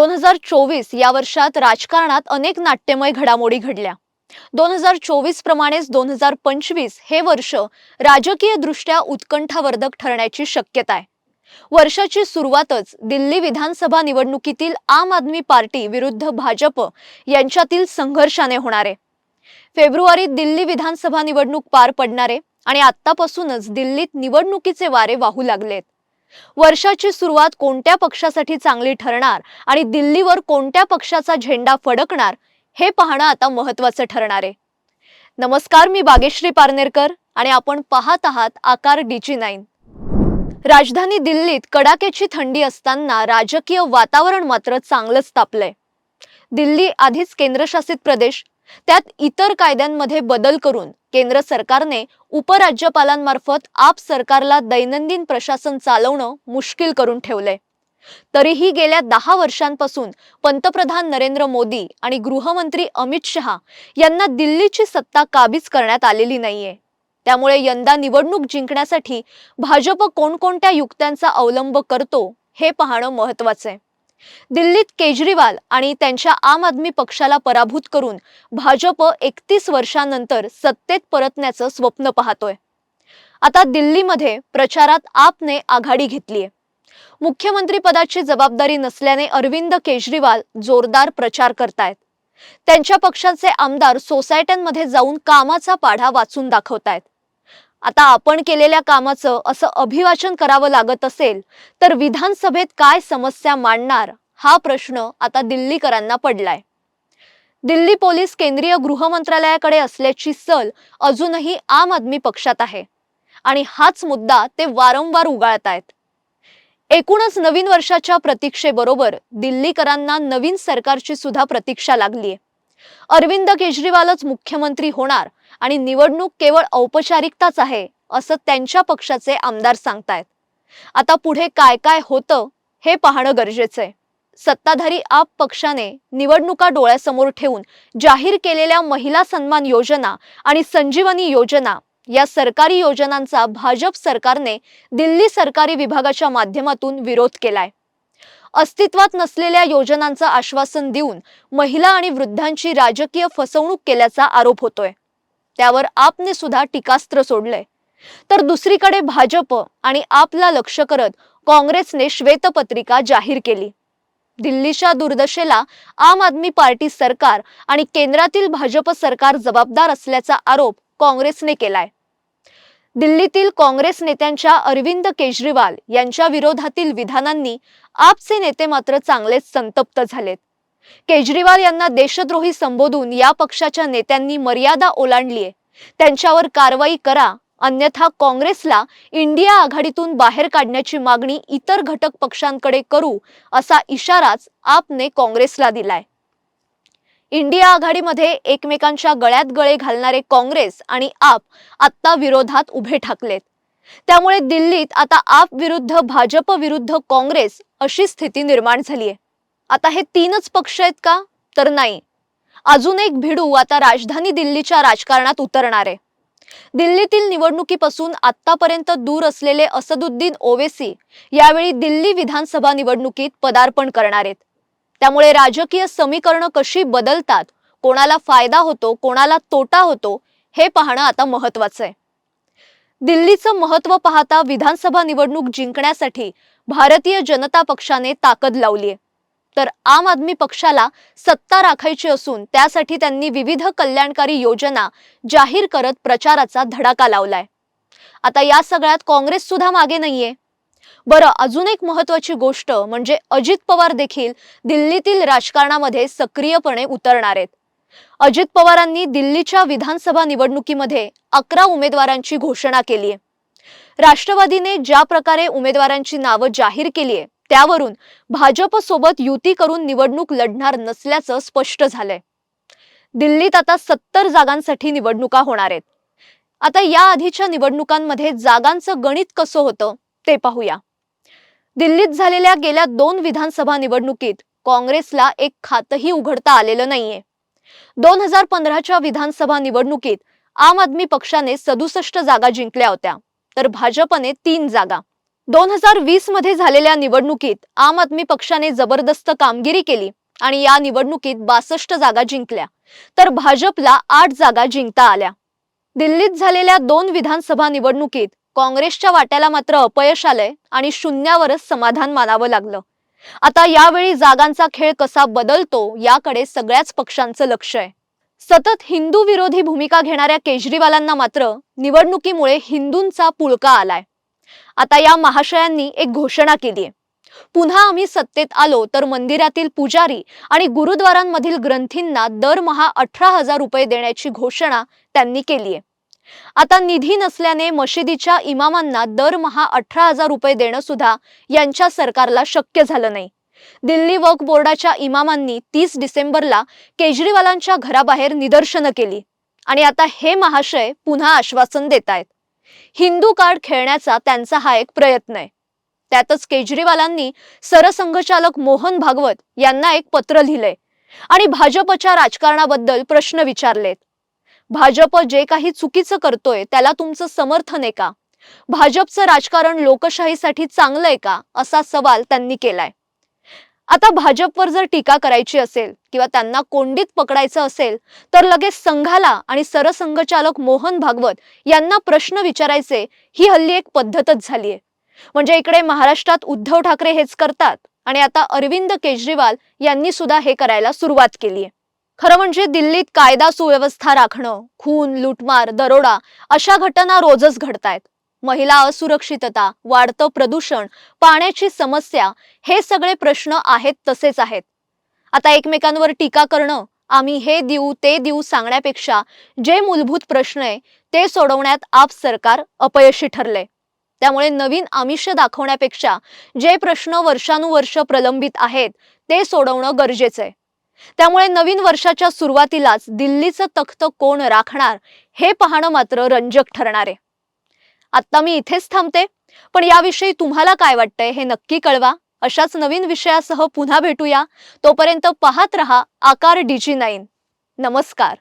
दोन हजार चोवीस या वर्षात राजकारणात अनेक नाट्यमय घडामोडी घडल्या. दोन हजार चोवीस प्रमाणेच दोन हजार पंचवीस हे वर्ष राजकीय दृष्ट्या उत्कंठावर्धक ठरण्याची शक्यता आहे. वर्षाची सुरुवातच दिल्ली विधानसभा निवडणुकीतील आम आदमी पार्टी विरुद्ध भाजप यांच्यातील संघर्षाने होणार. आहे फेब्रुवारीत दिल्ली विधानसभा निवडणूक पार पडणारे आणि आतापासूनच दिल्लीत निवडणुकीचे वारे वाहू लागलेत. वर्षाची सुरुवात कोणत्या पक्षासाठी चांगली ठरणार आणि दिल्लीवर कोणत्या पक्षाचा झेंडा फडकणार हे पाहणं आता महत्वाचं ठरणार आहे. नमस्कार मी बागेश्री पारनेरकर आणि आपण पाहत आहात आकार डीजी नाईन. राजधानी दिल्लीत कडाक्याची थंडी असताना राजकीय वातावरण मात्र चांगलंच तापलंय. दिल्ली आधीच केंद्रशासित प्रदेश त्यात इतर कायद्यांमध्ये बदल करून केंद्र सरकारने उपराज्यपालांमार्फत आप सरकारला दैनंदिन प्रशासन चालवणं मुश्किल करून ठेवलंय. तरीही गेल्या दहा वर्षांपासून पंतप्रधान नरेंद्र मोदी आणि गृहमंत्री अमित शहा यांना दिल्लीची सत्ता काबीज करण्यात आलेली नाहीये. त्यामुळे यंदा निवडणूक जिंकण्यासाठी भाजप कोणकोणत्या युक्त्यांचा अवलंब करतो हे पाहणं महत्वाचं आहे. दिल्लीत केजरीवाल आणि त्यांच्या आम आदमी पक्षाला पराभूत करून भाजप एकतीस वर्षांनंतर सत्तेत परतण्याचं स्वप्न पाहतोय. आता दिल्लीमध्ये प्रचारात आपने आघाडी घेतलीय. मुख्यमंत्री पदाची जबाबदारी नसल्याने अरविंद केजरीवाल जोरदार प्रचार करतायत. त्यांच्या पक्षाचे आमदार सोसायट्यांमध्ये जाऊन कामाचा पाढा वाचून दाखवतायत. आता आपण केलेल्या कामाचं असं अभिवाचन करावं लागत असेल तर विधानसभेत काय समस्या मांडणार हा प्रश्न आता दिल्लीकरांना पडलाय. दिल्ली पोलीस केंद्रीय गृह मंत्रालयाकडे असल्याची सल अजूनही आम आदमी पक्षात आहे आणि हाच मुद्दा ते वारंवार उगाळत आहेत. एकूणच नवीन वर्षाच्या प्रतीक्षेबरोबर दिल्लीकरांना नवीन सरकारची सुद्धा प्रतीक्षा लागलीय. अरविंद केजरीवालच मुख्यमंत्री होणार आणि निवडणूक केवळ औपचारिकताच आहे असं त्यांच्या पक्षाचे आमदार सांगतायत. आता पुढे काय काय होतं हे पाहणं गरजेचं आहे सत्ताधारी आप पक्षाने निवडणुका डोळ्यासमोर ठेवून जाहीर केलेल्या महिला सन्मान योजना आणि संजीवनी योजना या सरकारी योजनांचा भाजप सरकारने दिल्ली सरकारी विभागाच्या माध्यमातून विरोध केलाय. अस्तित्वात नसलेल्या योजनांचं आश्वासन देऊन महिला आणि वृद्धांची राजकीय फसवणूक केल्याचा आरोप होतोय. त्यावर आपने सुद्धा टीकास्त्र सोडलंय. तर दुसरीकडे भाजप आणि आपला लक्ष करत काँग्रेसने श्वेतपत्रिका जाहीर केली. दिल्लीच्या दुर्दशेला आम आदमी पार्टी सरकार आणि केंद्रातील भाजप सरकार जबाबदार असल्याचा आरोप काँग्रेसने केलाय. दिल्लीतील काँग्रेस नेत्यांच्या अरविंद केजरीवाल यांच्या विरोधातील विधानांनी आपचे नेते मात्र चांगलेच संतप्त झालेत. केजरीवाल यांना देशद्रोही संबोधून या पक्षाच्या नेत्यांनी मर्यादा ओलांडलीय. त्यांच्यावर कारवाई करा अन्यथा काँग्रेसला इंडिया आघाडीतून बाहेर काढण्याची मागणी इतर घटक पक्षांकडे करू असा इशाराच आपने काँग्रेसला दिलाय. इंडिया आघाडीमध्ये एकमेकांच्या गळ्यात गळे घालणारे काँग्रेस आणि आप आत्ता विरोधात उभे ठाकलेत. त्यामुळे दिल्लीत आता आप विरुद्ध भाजप विरुद्ध काँग्रेस अशी स्थिती निर्माण झालीय. आता हे तीनच पक्ष आहेत का? तर नाही. अजून एक भिडू आता राजधानी दिल्लीच्या राजकारणात उतरणार. आहे दिल्लीतील निवडणुकीपासून आतापर्यंत दूर असलेले असदुद्दीन ओवेसी यावेळी दिल्ली विधानसभा निवडणुकीत पदार्पण करणार आहेत. त्यामुळे राजकीय समीकरणं कशी बदलतात कोणाला फायदा होतो कोणाला तोटा होतो हे पाहणं आता महत्वाचं आहे. दिल्लीचं महत्त्व पाहता विधानसभा निवडणूक जिंकण्यासाठी भारतीय जनता पक्षाने ताकद लावलीय तर आम आदमी पक्षाला सत्ता राखायची असून त्यासाठी त्यांनी विविध कल्याणकारी योजना जाहीर करत प्रचाराचा धडाका लावलाय. आता या सगळ्यात काँग्रेस सुद्धा मागे नाहीये. बरं अजून एक महत्वाची गोष्ट म्हणजे अजित पवार देखील दिल्लीतील राजकारणामध्ये सक्रियपणे उतरणार आहेत. अजित पवारांनी दिल्लीच्या विधानसभा निवडणुकीमध्ये अकरा उमेदवारांची घोषणा केली आहे. राष्ट्रवादीने ज्या प्रकारे उमेदवारांची नावं जाहीर केली आहे त्यावरून भाजप सोबत युती करून निवडणूक लढणार नसल्याचं स्पष्ट झालंय. दिल्लीत आता सत्तर जागांसाठी निवडणुका होणार आहेत. आता या आधीच्या निवडणुकांमध्ये जागांचं गणित कसं होतं ते पाहूया. दिल्लीत झालेल्या गेल्या दोन विधानसभा निवडणुकीत काँग्रेसला एक खातही उघडता आलेलं नाहीये. दोन हजार पंधराच्या विधानसभा निवडणुकीत आम आदमी पक्षाने सदुसष्ट जागा जिंकल्या होत्या तर भाजपने तीन जागा. दोन हजार वीसमध्ये झालेल्या निवडणुकीत आम आदमी पक्षाने जबरदस्त कामगिरी केली आणि या निवडणुकीत बासष्ट जागा जिंकल्या तर भाजपला आठ जागा जिंकता आल्या. दिल्लीत झालेल्या दोन विधानसभा निवडणुकीत काँग्रेसच्या वाट्याला मात्र अपयश आलंय आणि शून्यावरच समाधान मानावं लागलं. आता यावेळी जागांचा खेळ कसा बदलतो याकडे सगळ्याच पक्षांचं लक्ष आहे. सतत हिंदू विरोधी भूमिका घेणाऱ्या केजरीवालांना मात्र निवडणुकीमुळे हिंदूंचा पुळका आलाय. आता या महाशयांनी एक घोषणा केली आहे पुन्हा आम्ही सत्तेत आलो तर मंदिरातील पुजारी आणि गुरुद्वारांमधील ग्रंथींना दरमहा अठरा हजार रुपये देण्याची घोषणा त्यांनी केली आहे आता निधी नसल्याने मशिदीच्या इमामांना दरमहा अठरा हजार रुपये देणं सुद्धा यांच्या सरकारला शक्य झालं नाही. दिल्ली वक्फ बोर्डाच्या इमामांनी तीस डिसेंबरला केजरीवालांच्या घराबाहेर निदर्शनं केली आणि आता हे महाशय पुन्हा आश्वासन देत आहेत हिंदू कार्ड खेळण्याचा त्यांचा हा एक प्रयत्न आहे. त्यातच केजरीवालांनी सरसंघचालक मोहन भागवत यांना एक पत्र लिहिलंय आणि भाजपच्या राजकारणाबद्दल प्रश्न विचारलेत. भाजप जे काही चुकीचं करतोय त्याला तुमचं समर्थन आहे का? भाजपचं राजकारण लोकशाहीसाठी चांगलं आहे का? असा सवाल त्यांनी केलाय. आता भाजपवर जर टीका करायची असेल किंवा त्यांना कोंडीत पकडायचं असेल तर लगेच संघाला आणि सरसंघचालक मोहन भागवत यांना प्रश्न विचारायचे ही हल्ली एक पद्धतच झालीय. म्हणजे इकडे महाराष्ट्रात उद्धव ठाकरे हेच करतात आणि आता अरविंद केजरीवाल यांनी सुद्धा हे करायला सुरुवात केली आहे खरं म्हणजे दिल्लीत कायदा सुव्यवस्था राखणं खून लुटमार दरोडा अशा घटना रोजच घडतायत. महिला असुरक्षितता वाढतं प्रदूषण पाण्याची समस्या हे सगळे प्रश्न आहेत तसेच आहेत. आता एकमेकांवर टीका करणं आम्ही हे देऊ ते देऊ सांगण्यापेक्षा जे मूलभूत प्रश्न आहे ते सोडवण्यात आप सरकार अपयशी ठरले त्यामुळे नवीन आमिष दाखवण्यापेक्षा जे प्रश्न वर्षानुवर्ष प्रलंबित आहेत ते सोडवणं गरजेचं आहे. त्यामुळे नवीन वर्षाच्या सुरुवातीलाच दिल्लीचं तख्त कोण राखणार हे पाहणं मात्र रंजक ठरणार आहे. आत्ता मी इथेच थांबते पण याविषयी तुम्हाला काय वाटतंय हे नक्की कळवा. अशाच नवीन विषयासह पुन्हा भेटूया. तोपर्यंत पाहत रहा आकार डीजी नाईन. नमस्कार.